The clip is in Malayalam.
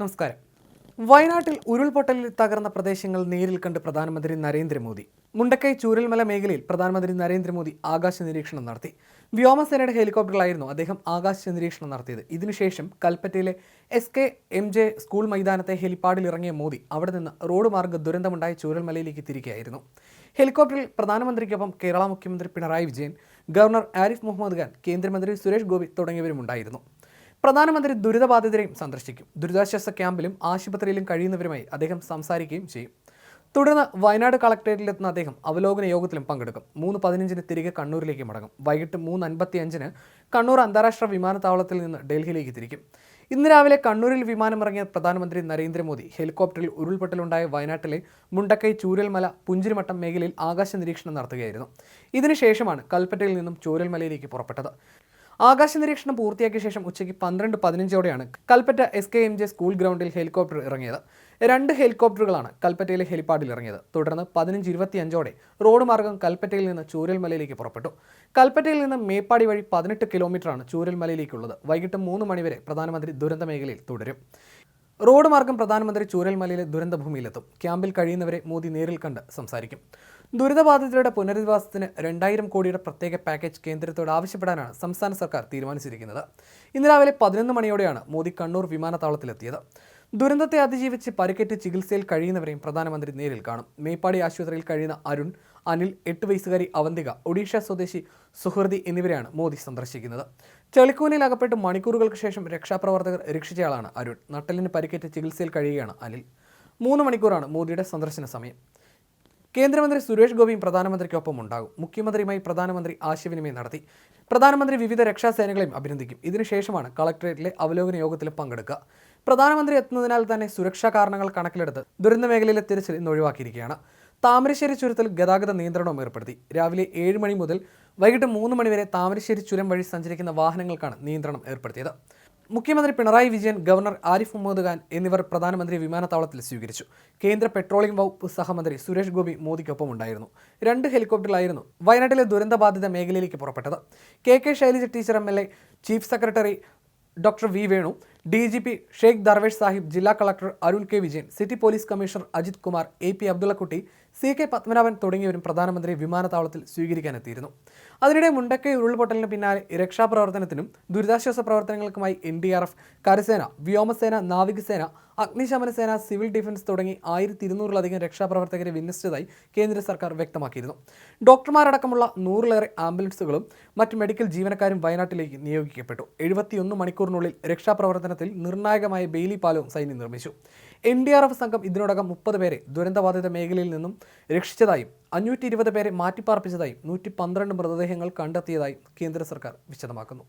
നമസ്കാരം. വയനാട്ടിൽ ഉരുൾപൊട്ടലിൽ തകർന്ന പ്രദേശങ്ങൾ നേരിൽ കണ്ട് പ്രധാനമന്ത്രി നരേന്ദ്രമോദി. മുണ്ടക്കൈ ചൂരൽമല മേഖലയിൽ പ്രധാനമന്ത്രി നരേന്ദ്രമോദി ആകാശ നിരീക്ഷണം നടത്തി. വ്യോമസേനയുടെ ഹെലികോപ്റ്ററിലായിരുന്നു അദ്ദേഹം ആകാശ നിരീക്ഷണം നടത്തിയത്. ഇതിനുശേഷം കൽപ്പറ്റയിലെ S K M J school മൈതാനത്തെ ഹെലിപ്പാഡിൽ ഇറങ്ങിയ മോദി അവിടെ നിന്ന് റോഡ് മാർഗ ദുരന്തമുണ്ടായ ചൂരൽമലയിലേക്ക് തിരികെയായിരുന്നു. ഹെലികോപ്റ്ററിൽ പ്രധാനമന്ത്രിക്കൊപ്പം കേരള മുഖ്യമന്ത്രി പിണറായി വിജയൻ ഗവർണർ ആരിഫ് മുഹമ്മദ് ഖാൻ കേന്ദ്രമന്ത്രി സുരേഷ് ഗോപി തുടങ്ങിയവരുമുണ്ടായിരുന്നു. പ്രധാനമന്ത്രി ദുരിതബാധിതരെയും സന്ദർശിക്കും. ദുരിതാശ്വാസ ക്യാമ്പിലും ആശുപത്രിയിലും കഴിയുന്നവരുമായി അദ്ദേഹം സംസാരിക്കുകയും ചെയ്യും. തുടർന്ന് വയനാട് കളക്ടറേറ്റിലെത്തുന്ന അദ്ദേഹം അവലോകന യോഗത്തിലും പങ്കെടുക്കും. മൂന്ന് പതിനഞ്ചിന് തിരികെ കണ്ണൂരിലേക്ക് മടങ്ങും. വൈകിട്ട് മൂന്ന് അൻപത്തി അഞ്ചിന് കണ്ണൂർ അന്താരാഷ്ട്ര വിമാനത്താവളത്തിൽ നിന്ന് ഡൽഹിയിലേക്ക് തിരിക്കും. ഇന്ന് രാവിലെ കണ്ണൂരിൽ വിമാനമിറങ്ങിയ പ്രധാനമന്ത്രി നരേന്ദ്രമോദി ഹെലികോപ്റ്ററിൽ ഉരുൾപൊട്ടലുണ്ടായ വയനാട്ടിലെ മുണ്ടക്കൈ ചൂരൽമല പുഞ്ചിരിമട്ടം മേഖലയിൽ ആകാശ നിരീക്ഷണം നടത്തുകയായിരുന്നു ഇതിനുശേഷമാണ് കൽപ്പറ്റയിൽ നിന്നും ചൂരൽമലയിലേക്ക് പുറപ്പെട്ടത്. ആകാശ നിരീക്ഷണം പൂർത്തിയാക്കിയ ശേഷം ഉച്ചയ്ക്ക് പന്ത്രണ്ട് പതിനഞ്ചോടെയാണ് Kalpetta S K M J school ഗ്രൗണ്ടിൽ ഹെലികോപ്റ്റർ ഇറങ്ങിയത്. രണ്ട് ഹെലികോപ്റ്ററുകളാണ് കൽപ്പറ്റയിലെ ഹെലിപ്പാഡിൽ ഇറങ്ങിയത്. തുടർന്ന് പതിനഞ്ച് ഇരുപത്തിയഞ്ചോടെ റോഡ് മാർഗം കൽപ്പറ്റയിൽ നിന്ന് ചൂരൽമലയിലേക്ക് പുറപ്പെട്ടു. കൽപ്പറ്റയിൽ നിന്ന് മേപ്പാടി വഴി പതിനെട്ട് കിലോമീറ്ററാണ് ചൂരൽമലയിലേക്കുള്ളത്. വൈകിട്ട് മൂന്ന് മണിവരെ പ്രധാനമന്ത്രി ദുരന്ത മേഖലയിൽ തുടരും. റോഡ് മാർഗം പ്രധാനമന്ത്രി ചൂരൽമലയിലെ ദുരന്തഭൂമിയിലെത്തും. ക്യാമ്പിൽ കഴിയുന്നവരെ മോദി നേരിൽ കണ്ട് സംസാരിക്കും. ദുരിതബാധിതരുടെ പുനരധിവാസത്തിന് രണ്ടായിരം കോടിയുടെ പ്രത്യേക പാക്കേജ് കേന്ദ്രത്തോട് ആവശ്യപ്പെടാനാണ് സംസ്ഥാന സർക്കാർ തീരുമാനിച്ചിരിക്കുന്നത്. ഇന്ന് രാവിലെ പതിനൊന്ന് മണിയോടെയാണ് മോദി കണ്ണൂർ വിമാനത്താവളത്തിലെത്തിയത്. ദുരന്തത്തെ അതിജീവിച്ച് പരിക്കേറ്റ് ചികിത്സയിൽ കഴിയുന്നവരെയും പ്രധാനമന്ത്രി നേരിൽ കാണും. മേപ്പാടി ആശുപത്രിയിൽ കഴിയുന്ന അരുൺ അനിൽ എട്ട് വയസ്സുകാരി അവന്തിക ഒഡീഷ സ്വദേശി സുഹൃതി എന്നിവരെയാണ് മോദി സന്ദർശിക്കുന്നത്. ചെളിക്കൂനിൽ അകപ്പെട്ട് മണിക്കൂറുകൾക്ക് ശേഷം രക്ഷാപ്രവർത്തകർ രക്ഷിച്ചയാളാണ് അരുൺ. നട്ടലിന് പരിക്കേറ്റ് ചികിത്സയിൽ കഴിയുകയാണ് അനിൽ. മൂന്ന് മണിക്കൂറാണ് മോദിയുടെ സന്ദർശന സമയം. കേന്ദ്രമന്ത്രി സുരേഷ് ഗോപിയും പ്രധാനമന്ത്രിക്കൊപ്പം ഉണ്ടാകും. മുഖ്യമന്ത്രിയുമായി പ്രധാനമന്ത്രി ആശയവിനിമയം നടത്തി. പ്രധാനമന്ത്രി വിവിധ രക്ഷാസേനകളെയും അഭിനന്ദിക്കും. ഇതിനുശേഷമാണ് കളക്ടറേറ്റിലെ അവലോകന യോഗത്തിൽ പങ്കെടുക്കുക. പ്രധാനമന്ത്രി എത്തുന്നതിനാൽ തന്നെ സുരക്ഷാ കാരണങ്ങൾ കണക്കിലെടുത്ത് ദുരന്ത മേഖലയിലെ തിരച്ചിൽ ഇന്ന് ഒഴിവാക്കിയിരിക്കുകയാണ്. താമരശ്ശേരി ചുരത്തിൽ ഗതാഗത നിയന്ത്രണവും ഏർപ്പെടുത്തി. രാവിലെ ഏഴ് മണി മുതൽ വൈകിട്ട് മൂന്ന് മണിവരെ താമരശ്ശേരി ചുരം വഴി സഞ്ചരിക്കുന്ന വാഹനങ്ങൾക്കാണ് നിയന്ത്രണം ഏർപ്പെടുത്തിയത്. മുഖ്യമന്ത്രി പിണറായി വിജയൻ ഗവർണർ ആരിഫ് മുഹമ്മദ് ഖാൻ എന്നിവർ പ്രധാനമന്ത്രി വിമാനത്താവളത്തിൽ സ്വീകരിച്ചു. കേന്ദ്ര പെട്രോളിയം വകുപ്പ് സഹമന്ത്രി സുരേഷ് ഗോപി മോദിക്കൊപ്പം ഉണ്ടായിരുന്നു. രണ്ട് ഹെലികോപ്റ്ററിലായിരുന്നു വയനാട്ടിലെ ദുരന്തബാധിത മേഖലയിലേക്ക് പുറപ്പെട്ടത്. K K Shailaja teacher M L A chief secretary doctor V Venu D G P Sheikh Darvesh Saheb ജില്ലാ collector Arun K Vijayan city police commissioner Ajith Kumar A P Abdullakutty C K Padmanabhan തുടങ്ങിയവരും പ്രധാനമന്ത്രി വിമാനത്താവളത്തിൽ സ്വീകരിക്കാനെത്തിയിരുന്നു. അതിനിടെ മുണ്ടക്കൈ ഉരുൾപൊട്ടലിന് പിന്നാലെ രക്ഷാപ്രവർത്തനത്തിനും ദുരിതാശ്വാസ പ്രവർത്തനങ്ങൾക്കുമായി എൻ ഡി ആർ എഫ് കരസേന വ്യോമസേന നാവികസേന അഗ്നിശമന സേന സിവിൽ ഡിഫൻസ് തുടങ്ങി ആയിരത്തി ഇരുന്നൂറിലധികം രക്ഷാപ്രവർത്തകരെ വിന്യസിച്ചതായി കേന്ദ്ര സർക്കാർ വ്യക്തമാക്കിയിരുന്നു. ഡോക്ടർമാരടക്കമുള്ള നൂറിലേറെ ആംബുലൻസുകളും മറ്റ് മെഡിക്കൽ ജീവനക്കാരും വയനാട്ടിലേക്ക് നിയോഗിക്കപ്പെട്ടു. എഴുപത്തിയൊന്ന് മണിക്കൂറിനുള്ളിൽ രക്ഷാപ്രവർത്തനത്തിൽ നിർണായകമായ ബെയിലി പാലവും സൈന്യം നിർമ്മിച്ചു. എൻ ഡി ആർ എഫ് സംഘം ഇതിനോടകം മുപ്പത് പേരെ ദുരന്തബാധിത മേഖലയിൽ നിന്നും രക്ഷിച്ചതായും അഞ്ഞൂറ്റി ഇരുപത് പേരെ മാറ്റിപ്പാർപ്പിച്ചതായും നൂറ്റി പന്ത്രണ്ട് മൃതദേഹങ്ങൾ കണ്ടെത്തിയതായും കേന്ദ്ര സർക്കാർ വിശദമാക്കുന്നു.